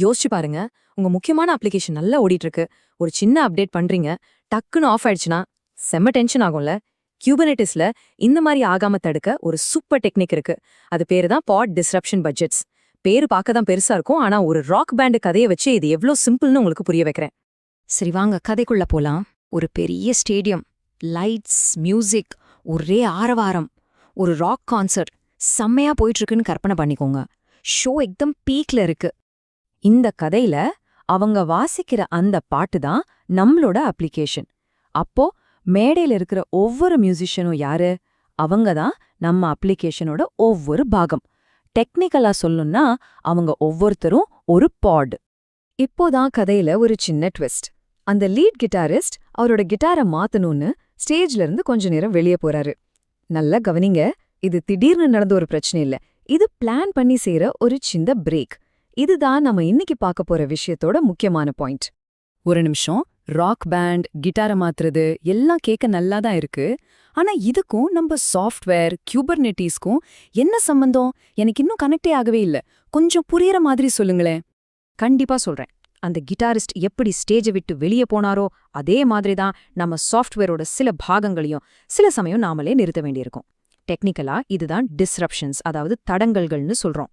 யோசிச்சு பாருங்க. உங்க முக்கியமான அப்ளிகேஷன் நல்லா ஓடிட்டு இருக்கு ஒரு சின்ன அப்டேட் பண்றீங்க. டக்குன்னு ஆஃப் ஆயிடுச்சுன்னா செம்ம டென்ஷன் ஆகும்ல. கியூபனெட்டிஸ்ல இந்த மாதிரி ஆகாம தடுக்க ஒரு சூப்பர் டெக்னிக் இருக்கு. அது பேரு தான் பாட் டிஸ்ரப்ஷன் பட்ஜெட்ஸ் பேரு பார்க்க தான் பெருசா இருக்கும். ஆனா ஒரு ராக் பேண்டு கதையை வச்சு இது எவ்ளோ சிம்பிள்னு உங்களுக்கு புரிய வைக்கிறேன். சரி வாங்க கதைக்குள்ள போலாம். ஒரு பெரிய ஸ்டேடியம் லைட்ஸ் மியூசிக் ஒரே ஆரவாரம். ஒரு ராக் கான்சர்ட் செம்மையா போயிட்டு இருக்குன்னு கற்பனை பண்ணிக்கோங்க. ஷோ எக்தம் பீக்ல இருக்கு. இந்த கதையில அவங்க வாசிக்கிற அந்த பாட்டு தான் நம்மளோட அப்ளிகேஷன் அப்போ மேடையில் இருக்கிற ஒவ்வொரு மியூசிஷியனும் யாரு? அவங்க தான் நம்ம அப்ளிகேஷனோட ஒவ்வொரு பாகம். டெக்னிக்கலா சொல்லணும்னா அவங்க ஒவ்வொருத்தரும் ஒரு பாட் இப்போதான் கதையில ஒரு சின்ன ட்விஸ்ட் அந்த லீட் கிட்டாரிஸ்ட் அவரோட கிட்டாரை மாத்தணும்னு ஸ்டேஜ்ல இருந்து கொஞ்ச நேரம் வெளியே போறாரு. நல்லா கவனிங்க இது திடீர்னு நடந்த ஒரு பிரச்சனை இல்ல. இது பிளான் பண்ணி செய்யற ஒரு சின்ன பிரேக் இதுதான் நம்ம இன்னைக்கு பார்க்க போற விஷயத்தோட முக்கியமான பாயிண்ட் ஒரு நிமிஷம். ராக் பேண்ட் கிட்டாரை மாத்துறது எல்லாம் கேட்க நல்லா தான் இருக்கு. ஆனா இதுக்கும் நம்ம சாஃப்ட்வேர் கியூபர்நெட்டிஸ்க்கும் என்ன சம்பந்தம்? எனக்கு இன்னும் கனெக்டே ஆகவே இல்ல. கொஞ்சம் புரியற மாதிரி சொல்லுங்களேன். கண்டிப்பா சொல்றேன். அந்த கிட்டாரிஸ்ட் எப்படி ஸ்டேஜை விட்டு வெளியே போனாரோ அதே மாதிரி தான் நம்ம சாஃப்ட்வேரோட சில பாகங்களையும் சில சமயம் நாமளே நிறுத்த வேண்டியிருக்கும். டெக்னிக்கலா இதுதான் டிஸ்ரப்ஷன்ஸ் அதாவது தடங்கல்கள்னு சொல்றோம்.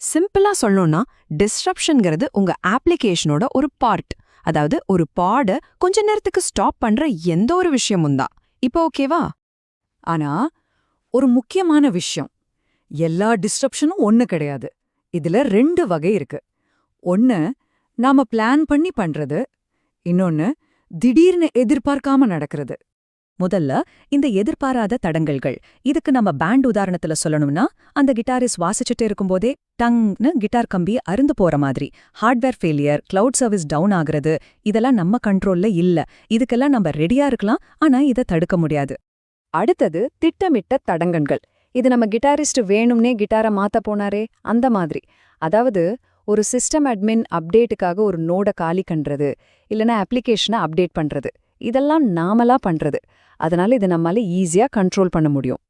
சிம்பிளா சொல்லணும்னா டிஸ்ரப்ஷன்ங்கிறது உங்க அப்ளிகேஷனோட ஒரு பார்ட் அதாவது ஒரு பாட கொஞ்ச நேரத்துக்கு ஸ்டாப் பண்ற எந்த ஒரு விஷயமும் தான். இப்போ ஓகேவா ஆனா ஒரு முக்கியமான விஷயம். எல்லா டிஸ்ட்ரப்ஷனும் ஒன்று கிடையாது. இதுல ரெண்டு வகை இருக்கு. ஒன்னு நாம பிளான் பண்ணி பண்றது. இன்னொன்னு திடீர்னு எதிர்பார்க்காம நடக்கிறது. முதல்ல இந்த எதிர்பாராத தடங்கல்கள். இதுக்கு நம்ம பேண்ட் உதாரணத்துல சொல்லணும்னா அந்த கிட்டாரிஸ் வாசிச்சுட்டு இருக்கும்போதே டங்னு கிட்டார் கம்பி அருந்து போற மாதிரி. Hardware failure cloud service down ஆகுறது இதெல்லாம் நம்ம கண்ட்ரோல்ல இல்ல. இதுக்கெல்லாம் நம்ம ரெடியா இருக்கலாம் ஆனா இதை தடுக்க முடியாது. அடுத்தது திட்டமிட்ட தடங்கல்கள். இது நம்ம கிட்டாரிஸ்ட் வேணும்னே கிட்டாரை மாத்த போனாரே அந்த மாதிரி. அதாவது ஒரு சிஸ்டம் அட்மின் அப்டேட்டுக்காக ஒரு நோட காலி கண்றது இல்லனா அப்ளிகேஷனை அப்டேட் பண்றது. இதெல்லாம் நாமலா பண்றது. அதனால இதை நம்மால ஈஸியா கண்ட்ரோல் பண்ண முடியும்.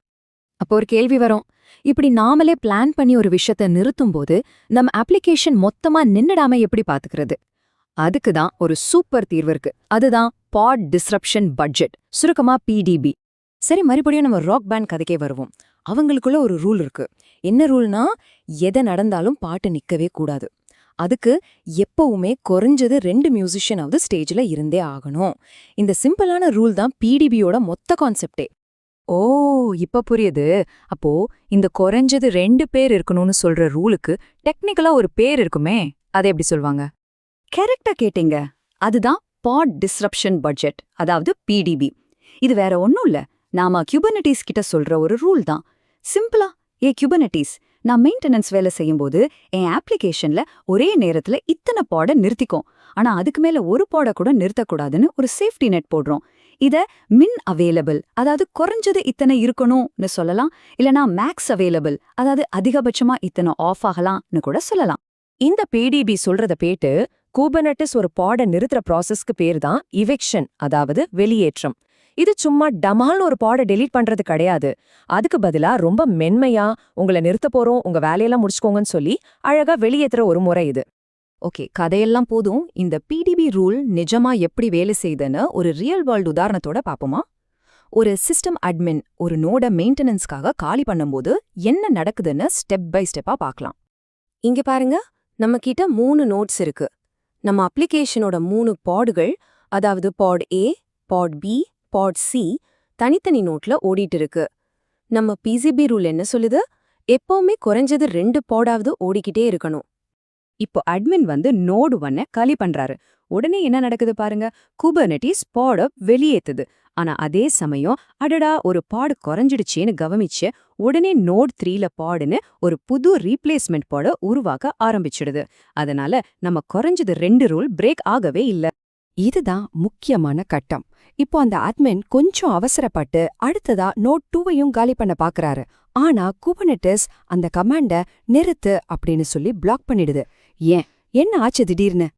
அப்போ ஒரு கேள்வி வரும். இப்படி நாமளே பிளான் பண்ணி ஒரு விஷயத்த நிறுத்தும்போது நம்ம அப்ளிகேஷன் மொத்தமா நின்னுடாம எப்படி பாத்துக்கிறது? அதுக்கு தான் ஒரு சூப்பர் தீர்வு இருக்கு. அதுதான் பாட் டிஸ்ரப்ஷன் பட்ஜெட் சுருக்கமா பிடிபி சரி மறுபடியும் நம்ம ராக் பேண்ட் கதைக்கே வருவோம். அவங்களுக்குள்ள ஒரு ரூல் இருக்கு. என்ன ரூல்னா எதை நடந்தாலும் பாட்டு நிக்கவே கூடாது. அதுக்கு எப்பவுமே குறைஞ்சது ரெண்டு மியூசிஷியனாவது ஸ்டேஜ்ல இருந்தே ஆகணும். இந்த சிம்பிளான ரூல் தான் பிடிபியோட மொத்த கான்செப்டே ஓ இப்ப புரியுது. அப்போ இந்த குறைஞ்சது ரெண்டு பேர் இருக்கணும்னு சொல்ற ரூலுக்கு டெக்னிக்கலா ஒரு பேர் இருக்குமே. அதை எப்படி சொல்வாங்க? கரெக்டா கேட்டீங்க. அதுதான் பாட் டிஸ்ரப்ஷன் பட்ஜெட் அதாவது பிடிபி இது வேற ஒன்றும் இல்ல. நாம கியூபனட்டிஸ் கிட்ட சொல்ற ஒரு ரூல் தான். சிம்பிளா ஏ கியூபனட்டிஸ் நான் மெயின்டெனன்ஸ் வேலை செய்யும்போது என் அப்ளிகேஷன்ல ஒரே நேரத்துல இத்தனை பாட நிறுத்திக்கும். ஆனா அதுக்கு மேல ஒரு பாட கூட நிறுத்தக்கூடாதுன்னு ஒரு சேஃப்டி நெட் போடுறோம். இத மின் அவைலபிள் அதாவது குறைஞ்சது இத்தனை இருக்கணும்னு சொல்லலாம். இல்லனா மேக்ஸ் அவைலபிள் அதாவது அதிகபட்சமா இத்தனை ஆஃப் ஆகலாம்னு கூட சொல்லலாம். இந்த பிடிபி சொல்றத பேட்டு கூபனட்டிஸ் ஒரு பாட நிறுத்துற ப்ராசஸ்க்கு பேர் தான் இவெக்ஷன் அதாவது வெளியேற்றம். இது சும்மா டமால்னு ஒரு பாட டெலீட் பண்றது கிடையாது. அதுக்கு பதிலா ரொம்ப மென்மையா உங்களை நிறுத்த போறோம் உங்க வேலையெல்லாம் முடிச்சுக்கோங்கன்னு சொல்லி அழகா வெளியேத்துற ஒரு முறை இது. ஓகே கதையெல்லாம் போதும். இந்த பிடிபி ரூல் நிஜமா எப்படி வேலை செய்யுதுன்னு ஒரு ரியல் வேர்ல்டு உதாரணத்தோட பாப்போமா? ஒரு சிஸ்டம் அட்மின் ஒரு நோட மெயின்டெனன்ஸ்க்காக காலி பண்ணும்போது என்ன நடக்குதுன்னு ஸ்டெப் பை ஸ்டெப்பா பார்க்கலாம் இங்க பாருங்க நம்ம கிட்ட மூணு நோட்ஸ் இருக்கு. நம்ம அப்ளிகேஷனோட மூணு பாடுகள் அதாவது பாட் ஏ பாட் பி பாட் சி தனித்தனி நோட்ல ஓடிட்டு இருக்கு. நம்ம பிசிபி ரூல் என்ன சொல்லுது? எப்பவுமே குறைஞ்சது ரெண்டு பாடாவது ஓடிக்கிட்டே இருக்கணும். இப்போ அட்மின் வந்து நோடு ஒன்ன காலி பண்றாரு. உடனே என்ன நடக்குது பாருங்க? குபர்னட்டிஸ் பாட வெளியேத்துது. ஆனா அதே சமயம் அடடா ஒரு பாடு குறைஞ்சிடுச்சேன்னு கவனிச்சு உடனே நோட் த்ரீல பாடுன்னு ஒரு புது ரீப்ளேஸ்மெண்ட் பாட உருவாக்க ஆரம்பிச்சிடுது. அதனால நம்ம குறைஞ்சது ரெண்டு ரூல் பிரேக் ஆகவே இல்ல. இதுதான் முக்கியமான கட்டம். இப்போ அந்த அட்மின் கொஞ்சம் அவசரப்பட்டு அடுத்ததா நோட் டூவையும் காலி பண்ண பாக்குறாரு. ஆனா குபர்னெட்டிஸ் அந்த கமாண்ட நிறுத்து அப்படின்னு சொல்லி பிளாக் பண்ணிடுது. ஏன்? என்ன ஆச்சு திடீர்னு?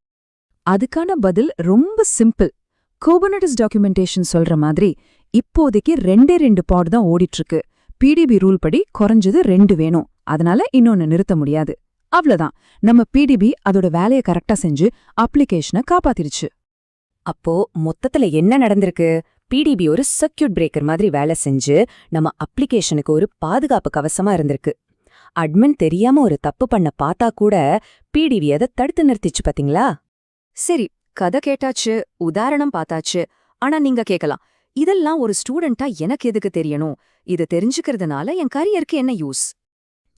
அதுக்கான பதில் ரொம்ப சிம்பிள் கோபனடிஸ் டாக்குமெண்டேஷன் சொல்ற மாதிரி இப்போதைக்கு ரெண்டே ரெண்டு பாட் தான் ஓடிட்டு இருக்கு பிடிபி ரூல் படி குறைஞ்சது ரெண்டு வேணும். அதனால இன்னொன்னு நிறுத்த முடியாது. அவ்வளவுதான். நம்ம பிடிபி அதோட வேலையை கரெக்டா செஞ்சு அப்ளிகேஷனை காப்பாத்திருச்சு. அப்போ மொத்தத்துல என்ன நடந்திருக்கு? பிடிபி ஒரு சர்க்கியூட் பிரேக்கர் மாதிரி வேலை செஞ்சு நம்ம அப்ளிகேஷனுக்கு ஒரு பாதுகாப்பு கவசமா இருந்திருக்கு. அட்மின் தெரியாம ஒரு தப்பு பண்ண பார்த்தா கூட பிடிவி அதை தடுத்து நிறுத்திச்சு பாத்தீங்களா? சரி கதை கேட்டாச்சு உதாரணம் பார்த்தாச்சு. ஆனா நீங்க கேக்கலாம் இதெல்லாம் ஒரு ஸ்டூடெண்டா எனக்கு எதுக்கு தெரியணும்? இது தெரிஞ்சுக்கிறதுனால என் கரியருக்கு என்ன யூஸ்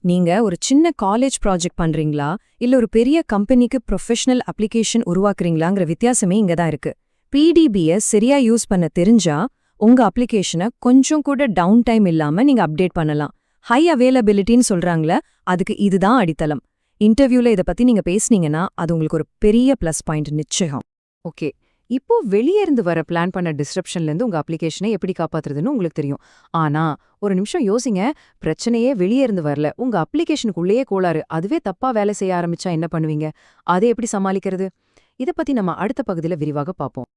நீங்க ஒரு சின்ன காலேஜ் ப்ராஜெக்ட் பண்றீங்களா? இல்ல ஒரு பெரிய கம்பெனிக்கு ப்ரொஃபஷனல் அப்ளிகேஷன் உருவாக்குறீங்களாங்கிற வித்தியாசமே இங்க தான் இருக்கு. பிடிபியை சரியா யூஸ் பண்ண தெரிஞ்சா உங்க அப்ளிகேஷனை கொஞ்சம் கூட டவுன் டைம் இல்லாம நீங்க அப்டேட் பண்ணலாம். ஹை அவைலபிலிட்டின்னு சொல்றாங்களே அதுக்கு இதுதான் அடித்தளம். இன்டர்வியூல இத பத்தி நீங்க பேசுனீங்கன்னா அது உங்களுக்கு ஒரு பெரிய ப்ளஸ் பாயிண்ட் நிச்சயம். ஓகே இப்போ வெளியே இருந்து வர பிளான் பண்ண டிஸ்ரப்ஷன்ல இருந்து உங்க அப்ளிகேஷனை எப்படி காப்பாத்துறதுன்னு உங்களுக்கு தெரியும். ஆனா ஒரு நிமிஷம் யோசிங்க. பிரச்சனையே வெளியே இருந்து வரல. உங்க அப்ளிகேஷனுக்குள்ளேயே கோளாறு. அதுவே தப்பா வேலை செய்ய ஆரம்பிச்சா என்ன பண்ணுவீங்க? அதை எப்படி சமாளிக்கிறது? இத பத்தி நம்ம அடுத்த பகுதியில விரிவாக பார்ப்போம்.